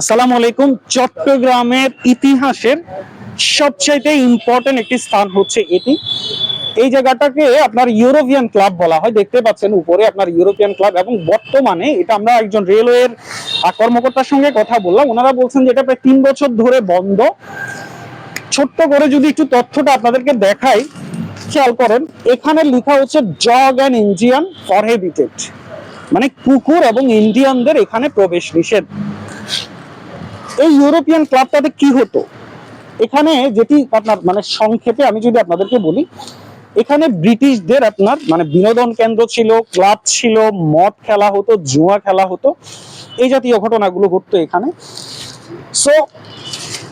আসসালামু আলাইকুম। চট্টগ্রামের ইতিহাসের সবচাইতে ইম্পর্টেন্ট একটি স্থান হচ্ছে এটি। এই জায়গাটাকে আপনার ইউরোপিয়ান ক্লাব বলা হয়। দেখতে পাচ্ছেন উপরে আপনার ইউরোপিয়ান ক্লাব এবং বর্তমানে এটা আমরা একজন রেলওয়ের কর্মকর্তার সঙ্গে কথা বললাম। ওনারা বলছেন যে এটা প্রায় তিন বছর ধরে বন্ধ। ছোট্ট করে যদি একটু তথ্যটা আপনাদেরকে দেখাই, খেয়াল করেন, এখানে লেখা হচ্ছে জগ অ্যান্ড ইন্ডিয়ান ফরহেবিটেড মানে কুকুর এবং ইন্ডিয়ানদের এখানে প্রবেশ নিষেধ। এই ইউরোপিয়ান ক্লাবটাতে কি হতো? এখানে যেটি আপনার মানে সংক্ষেপে আমি যদি আপনাদেরকে বলি, এখানে ব্রিটিশদের আপনার মানে বিনোদন কেন্দ্র ছিল, ক্লাব ছিল, মদ খেলা হতো, জুয়া খেলা হতো, এই জাতীয় ঘটনাগুলো ঘটতো এখানে। সো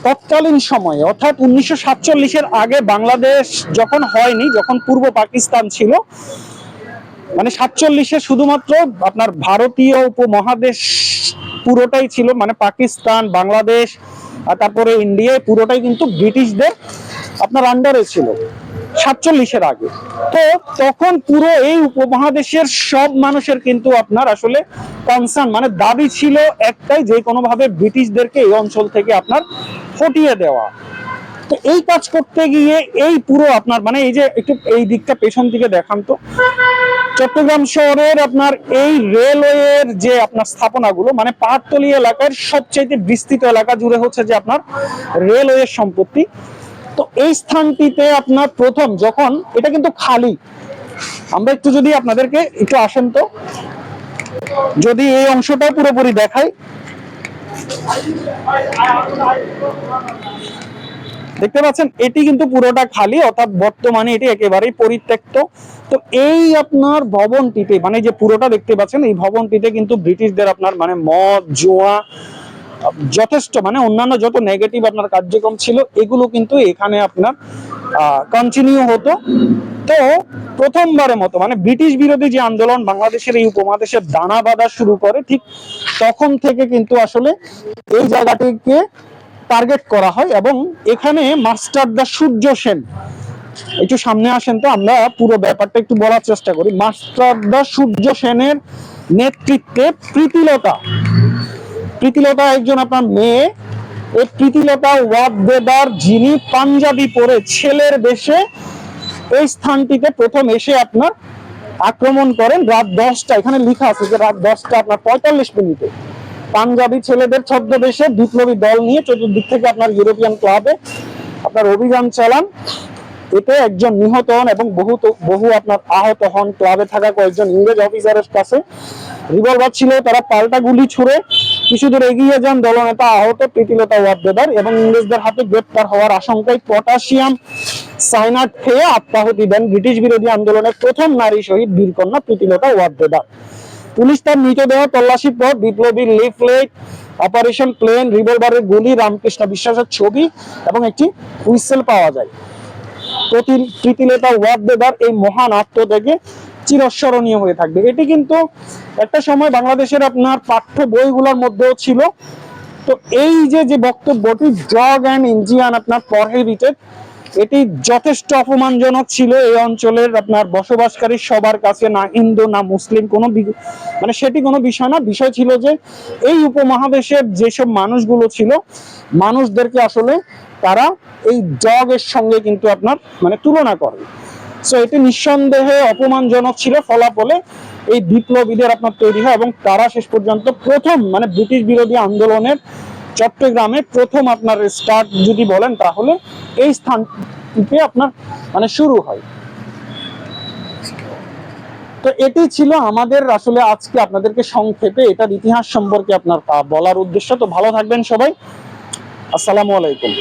তৎকালীন সময়ে, অর্থাৎ উনিশশো সাতচল্লিশের আগে বাংলাদেশ যখন হয়নি, যখন পূর্ব পাকিস্তান ছিল মানে সাতচল্লিশে শুধুমাত্র আপনার ভারতীয় উপমহাদেশ পুরোটাই ছিল মানে পাকিস্তান, বাংলাদেশ, আর তারপরে ইন্ডিয়ায় পুরোটাই কিন্তু ব্রিটিশদের আপনার আন্ডারে ছিল, সাতচল্লিশের আগে। তো তখন পুরো এই উপমহাদেশের সব মানুষের কিন্তু আপনার আসলে কনসার্ন মানে দাবি ছিল একটাই যে কোনোভাবে ব্রিটিশদেরকে এই অঞ্চল থেকে আপনার ফটিয়ে দেওয়া। তো এই কাজ করতে গিয়ে এই পুরো আপনার মানে এই যে একটু এই দিকটা পেছন দিকে দেখান তো। চট্টগ্রাম শহরের আপনার এই রেলওয়ের যে আপনার স্থাপনাগুলো মানে পাহাড়তলি এলাকার সবচেয়ে বিস্তৃত এলাকা জুড়ে হচ্ছে যে আপনার রেলওয়ের সম্পত্তি। তো এই স্থানটিতে আপনার প্রথম যখন, এটা কিন্তু খালি। আমরা একটু যদি আপনাদেরকে একটু আসেন তো। যদি এই অংশটা পুরোপুরি দেখাই। দেখতে পাচ্ছেন, এটি কিন্তু পুরোটা খালি, অর্থাৎ বর্তমানে এটি একেবারেই পরিত্যক্ত। তো এই আপনার ভবনটিতে মানে যে পুরোটা দেখতে পাচ্ছেন, এই ভবনটিতে কিন্তু ব্রিটিশদের আপনার মানে মদ, জোয়া, যথেষ্ট মানে অন্যান্য যত নেগেটিভ আপনার কার্যক্রম ছিল, এগুলো কিন্তু এখানে আপনার কন্টিনিউ হতো। তো প্রথমবারের মতো মানে ব্রিটিশ বিরোধী যে আন্দোলন, বাংলাদেশের এই উপমহাদেশে দানা বাঁধা শুরু করে, ঠিক তখন থেকে কিন্তু আসলে এই জায়গাটিকে টার্গেট করা হয় এবং এখানে মাস্টার দা সূর্য সেন। একটু সামনে আসেন তো, আমরা পুরো ব্যাপারটা একটু বলার চেষ্টা করি। মাস্টার দা সূর্য সেনের নেতৃত্বে প্রীতিলতা। প্রীতিলতা একজন আপনার মেয়ে। এই প্রীতিলতা ওয়াদ দেদার যিনি পাঞ্জাবি পরে ছেলের বেশে এই স্থানটিতে প্রথম এসে আপনার আক্রমণ করেন রাত দশটা। এখানে লেখা আছে যে রাত দশটা আপনার পঁয়তাল্লিশ মিনিটে। পাঞ্জাবি ছেলেদের ছদ্মবেশে বিপ্লবী দল নিয়ে চতুর্দিক থেকে আপনার ইউরোপিয়ান ক্লাবে আপনার অভিযান চালান। এতে একজন নিহত হন এবং বহু বহু আপনার আহত হন। ক্লাবে থাকা কয়েকজন ইংরেজ অফিসারের কাছে রিভলভার ছিল, তারা পাল্টা গুলি ছুড়ে কিছু দূর এগিয়ে যান। দলনেতা আহত, প্রীতিলতা ওয়াদ্দেদার এবং ইংরেজদের হাতে গ্রেপ্তার হওয়ার আশঙ্কায় পটাশিয়াম সাইনাট খেয়ে আত্মাহুতি দেন ব্রিটিশ বিরোধী আন্দোলনের প্রথম নারী শহীদ বীরকন্যা প্রীতিলতা ওয়াদ্দেদার। পুলিশ তার মৃতদেহ তল্লাশির পর বিপ্লবীর লিফলেট, অপারেশন প্লেন, রিভলভারের গুলি, রামকৃষ্ণ বিশ্বাসের ছবি এবং একটি হুইসেল পাওয়া যায়। প্রতি প্রীতিলেতা ওয়াদ্দেদার এই মহান আত্মত্যাগে চিরস্মরণীয় হয়ে থাকবে। এটি কিন্তু একটা সময় বাংলাদেশের আপনার পাঠ্য বইগুলোর মধ্যেও ছিল। তো এই যে যে বক্তব্যটি ড্রাগ অ্যান্ড ইঞ্জিয়ান আপনার প্রহিবিটেড এটি যথেষ্ট অপমানজনক ছিল এই অঞ্চলের আপনার বসবাসকারী সবার কাছে, না হিন্দু, না মুসলিম, কোনো মানে সেটি কোনো বিষয় না। বিষয় ছিল যে এই উপমহাদেশের যেসব মানুষগুলো ছিল, মানুষদেরকে আসলে তারা এই ডগের সঙ্গে কিন্তু আপনার মানে তুলনা করে। সো এটি নিঃসন্দেহে অপমানজনক ছিল, ফলাফলে এই বিপ্লবীদের আপনার তৈরি হয় এবং তারা শেষ পর্যন্ত প্রথম মানে ব্রিটিশ বিরোধী আন্দোলনের চট্টগ্রামে প্রথম আপনার স্টার্ট যদি বলেন, তাহলে এই স্থান থেকে আপনার মানে শুরু হয়। তো এটি ছিল আমাদের আসলে আজকে আপনাদেরকে সংক্ষেপে এটার ইতিহাস সম্পর্কে আপনার বলার উদ্দেশ্য। তো ভালো থাকবেন সবাই। আসসালামু আলাইকুম।